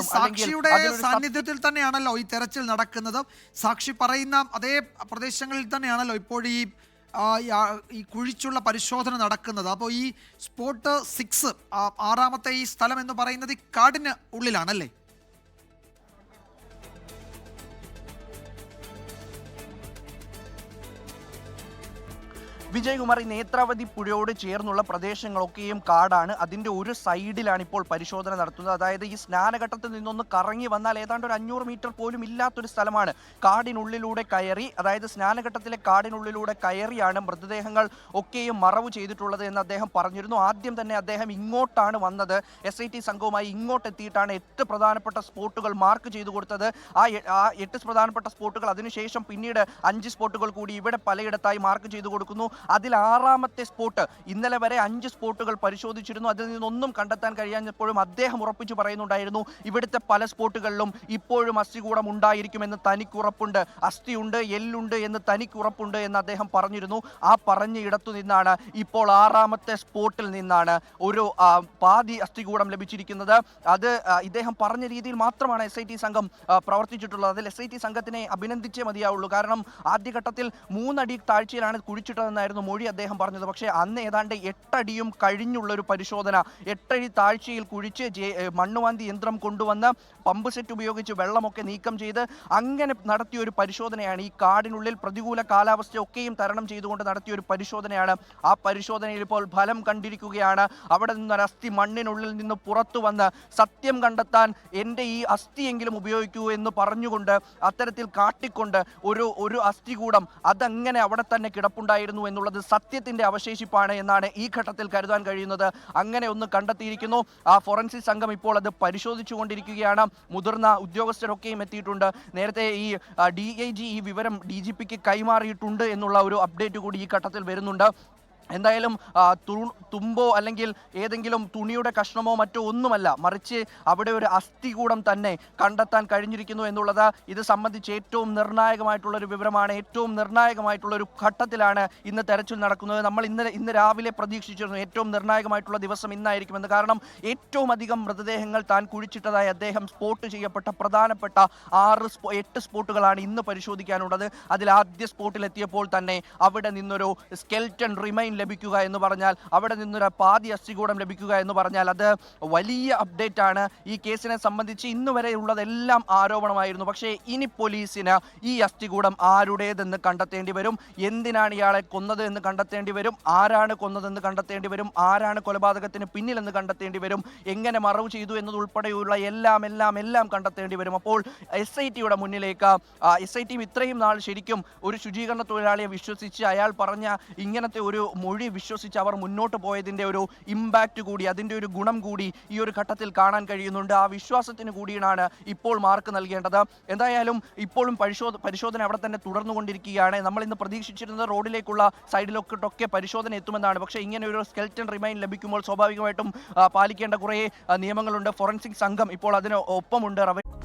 കാണും. സാക്ഷിയുടെ സാന്നിധ്യത്തിൽ തന്നെയാണല്ലോ ഈ തെരച്ചിൽ നടക്കുന്നത്. സാക്ഷി പറയുന്ന അതേ പ്രദേശങ്ങളിൽ തന്നെയാണല്ലോ ഇപ്പോൾ ഈ ഈ ഈ കുഴിച്ചുള്ള പരിശോധന നടക്കുന്നത്. അപ്പോൾ ഈ സ്പോട്ട് സിക്സ് ആറാമത്തെ ഈ സ്ഥലം എന്ന് പറയുന്നത് ഈ കാടിന് ഉള്ളിലാണല്ലേ? വിജയകുമാർ ഈ നേത്രാവതി പുഴയോട് ചേർന്നുള്ള പ്രദേശങ്ങളൊക്കെയും കാടാണ്. അതിന്റെ ഒരു സൈഡിലാണ് ഇപ്പോൾ പരിശോധന നടത്തുന്നത്. അതായത് ഈ സ്നാനഘട്ടത്തിൽ നിന്നൊന്ന് കറങ്ങി വന്നാൽ ഏതാണ്ട് ഒരു അഞ്ഞൂറ് മീറ്റർ പോലും ഇല്ലാത്തൊരു സ്ഥലമാണ് കാടിനുള്ളിലൂടെ കയറി. അതായത് സ്നാനഘട്ടത്തിലെ കാടിനുള്ളിലൂടെ കയറിയാണ് മൃതദേഹങ്ങൾ ഒക്കെയും മറവ് ചെയ്തിട്ടുള്ളത് എന്ന് അദ്ദേഹം പറഞ്ഞിരുന്നു. ആദ്യം തന്നെ അദ്ദേഹം ഇങ്ങോട്ടാണ് വന്നത്. എസ് ഐ ടി സംഘവുമായി ഇങ്ങോട്ട് എത്തിയിട്ടാണ് എട്ട് പ്രധാനപ്പെട്ട സ്പോട്ടുകൾ മാർക്ക് ചെയ്തു കൊടുത്തത്. ആ എട്ട് പ്രധാനപ്പെട്ട സ്പോട്ടുകൾ അതിനുശേഷം പിന്നീട് അഞ്ച് സ്പോട്ടുകൾ കൂടി ഇവിടെ പലയിടത്തായി മാർക്ക് ചെയ്തു കൊടുക്കുന്നു. അതിൽ ആറാമത്തെ സ്പോട്ട് ഇന്നലെ വരെ അഞ്ച് സ്പോട്ടുകൾ പരിശോധിച്ചിരുന്നു. അതിൽ നിന്നൊന്നും കണ്ടെത്താൻ കഴിയാഞ്ഞപ്പോഴും അദ്ദേഹം ഉറപ്പിച്ചു പറയുന്നുണ്ടായിരുന്നു ഇവിടുത്തെ പല സ്പോട്ടുകളിലും ഇപ്പോഴും അസ്ഥികൂടം ഉണ്ടായിരിക്കുമെന്ന് തനിക്കുറപ്പുണ്ട്. അസ്ഥിയുണ്ട് എല്ലുണ്ട് എന്ന് തനിക്കുറപ്പുണ്ട് എന്ന് അദ്ദേഹം പറഞ്ഞിരുന്നു. ആ പറഞ്ഞ ഇടത്തു നിന്നാണ് ഇപ്പോൾ ആറാമത്തെ സ്പോട്ടിൽ നിന്നാണ് ഒരു പാതി അസ്ഥികൂടം ലഭിച്ചിരിക്കുന്നത്. അത് ഇദ്ദേഹം പറഞ്ഞ രീതിയിൽ മാത്രമാണ് എസ് ഐ ടി സംഘം പ്രവർത്തിച്ചിട്ടുള്ളത്. അതിൽ എസ് ഐ ടി സംഘത്തിനെ അഭിനന്ദിച്ചേ മതിയാവുള്ളൂ. കാരണം ആദ്യഘട്ടത്തിൽ മൂന്നടി താഴ്ചയിലാണ് കുഴിച്ചിട്ടതെന്നായിരുന്നു മൊഴി അദ്ദേഹം പറഞ്ഞത്. പക്ഷേ അന്ന് ഏതാണ്ട് എട്ടടിയും കഴിഞ്ഞുള്ളൊരു പരിശോധന. എട്ടടി താഴ്ചയിൽ കുഴിച്ച് മണ്ണുവാന്തി യന്ത്രം കൊണ്ടുവന്ന് പമ്പ് സെറ്റ് ഉപയോഗിച്ച് വെള്ളമൊക്കെ നീക്കം ചെയ്ത് അങ്ങനെ നടത്തിയ ഒരു പരിശോധനയാണ്. ഈ കാടിനുള്ളിൽ പ്രതികൂല കാലാവസ്ഥയൊക്കെയും തരണം ചെയ്തുകൊണ്ട് നടത്തിയ ഒരു പരിശോധനയാണ്. ആ പരിശോധനയിൽ ഇപ്പോൾ ഫലം കണ്ടിരിക്കുകയാണ്. അവിടെ നിന്നൊരു അസ്ഥി മണ്ണിനുള്ളിൽ നിന്ന് പുറത്തു വന്ന് സത്യം കണ്ടെത്താൻ എന്റെ ഈ അസ്ഥിയെങ്കിലും ഉപയോഗിക്കൂ എന്ന് പറഞ്ഞുകൊണ്ട് അത്തരത്തിൽ കാട്ടിക്കൊണ്ട് ഒരു ഒരു അസ്ഥികൂടം അതങ്ങനെ അവിടെ തന്നെ കിടപ്പുണ്ടായിരുന്നു എന്നുള്ളത് സത്യത്തിന്റെ അവശേഷിപ്പാണ് എന്നാണ് ഈ ഘട്ടത്തിൽ കരുതാൻ കഴിയുന്നത്. അങ്ങനെ ഒന്ന് കണ്ടെത്തിയിരിക്കുന്നു. ആ ഫോറൻസിക് സംഘം ഇപ്പോൾ അത് പരിശോധിച്ചു കൊണ്ടിരിക്കുകയാണ് മുതിർന്ന ഉദ്യോഗസ്ഥരൊക്കെയും എത്തിയിട്ടുണ്ട്. നേരത്തെ ഈ ഡി ഈ വിവരം ഡി കൈമാറിയിട്ടുണ്ട് എന്നുള്ള ഒരു അപ്ഡേറ്റ് കൂടി ഈ ഘട്ടത്തിൽ വരുന്നുണ്ട്. എന്തായാലും തുമ്പോ അല്ലെങ്കിൽ ഏതെങ്കിലും തുണിയുടെ കഷ്ണമോ മറ്റോ ഒന്നുമല്ല മറിച്ച് അവിടെ ഒരു അസ്ഥികൂടം തന്നെ കണ്ടെത്താൻ കഴിഞ്ഞിരിക്കുന്നു എന്നുള്ളത് ഇത് സംബന്ധിച്ച് ഏറ്റവും നിർണായകമായിട്ടുള്ള ഒരു വിവരമാണ്. ഏറ്റവും നിർണായകമായിട്ടുള്ള ഒരു ഘട്ടത്തിലാണ് ഇന്ന് തെരച്ചിൽ നടക്കുന്നത്. നമ്മൾ ഇന്ന് ഇന്ന് രാവിലെ പ്രതീക്ഷിച്ചിരുന്നു ഏറ്റവും നിർണായകമായിട്ടുള്ള ദിവസം ഇന്നായിരിക്കുമെന്ന്. കാരണം ഏറ്റവും അധികം മൃതദേഹങ്ങൾ താൻ കുഴിച്ചിട്ടതായി അദ്ദേഹം സ്പോട്ട് ചെയ്യപ്പെട്ട പ്രധാനപ്പെട്ട ആറ് സ്പോ എട്ട് സ്പോട്ടുകളാണ് ഇന്ന് പരിശോധിക്കാനുള്ളത്. അതിൽ ആദ്യ സ്പോട്ടിലെത്തിയപ്പോൾ തന്നെ അവിടെ നിന്നൊരു സ്കെൽറ്റൺ റിമൈൻ ലഭിക്കുക എന്ന് പറഞ്ഞാൽ അവിടെ നിന്നൊരു പാതി അസ്ഥികൂടം ലഭിക്കുക എന്ന് പറഞ്ഞാൽ അത് വലിയ അപ്ഡേറ്റ് ആണ്. ഈ കേസിനെ സംബന്ധിച്ച് ഇന്ന് വരെ ഉള്ളതെല്ലാം ആരോപണമായിരുന്നു. പക്ഷേ ഇനി പോലീസിന് ഈ അസ്ഥികൂടം ആരുടേതെന്ന് കണ്ടെത്തേണ്ടി വരും? എന്തിനാണ് ഇയാളെ കൊന്നത് എന്ന് കണ്ടെത്തേണ്ടി വരും? ആരാണ് കൊന്നതെന്ന് കണ്ടെത്തേണ്ടി വരും? ആരാണ് കൊലപാതകത്തിന് പിന്നിലെന്ന് കണ്ടെത്തേണ്ടി വരും? എങ്ങനെ മറവ് ചെയ്തു എന്നതുൾപ്പെടെയുള്ള എല്ലാം എല്ലാം എല്ലാം കണ്ടെത്തേണ്ടി വരും. അപ്പോൾ എസ് ഐ ടിയുടെ മുന്നിലേക്ക് എസ് ഐ ടി ഇത്രയും നാൾ ശരിക്കും ഒരു ശുചീകരണ തൊഴിലാളിയെ വിശ്വസിച്ച് അയാൾ പറഞ്ഞ ഇങ്ങനത്തെ ഒരു മൊഴി വിശ്വസിച്ച് അവർ മുന്നോട്ട് പോയതിന്റെ ഒരു ഇമ്പാക്റ്റ് കൂടി അതിന്റെ ഒരു ഗുണം കൂടി ഈ ഒരു ഘട്ടത്തിൽ കാണാൻ കഴിയുന്നുണ്ട്. ആ വിശ്വാസത്തിന് കൂടിയാണ് ഇപ്പോൾ മാർക്ക് നൽകേണ്ടത്. എന്തായാലും ഇപ്പോഴും പരിശോധ പരിശോധന അവിടെ തന്നെ തുടർന്നുകൊണ്ടിരിക്കുകയാണ്. നമ്മൾ ഇന്ന് പ്രതീക്ഷിച്ചിരുന്നത് റോഡിലേക്കുള്ള സൈഡിലൊക്കെ പരിശോധന എത്തുമെന്നാണ്. പക്ഷേ ഇങ്ങനെ ഒരു സ്കെൽറ്റൻ റിമൈൻ ലഭിക്കുമ്പോൾ സ്വാഭാവികമായിട്ടും പാലിക്കേണ്ട കുറേ നിയമങ്ങളുണ്ട്. ഫോറൻസിക് സംഘം ഇപ്പോൾ അതിന് ഒപ്പമുണ്ട്. റവ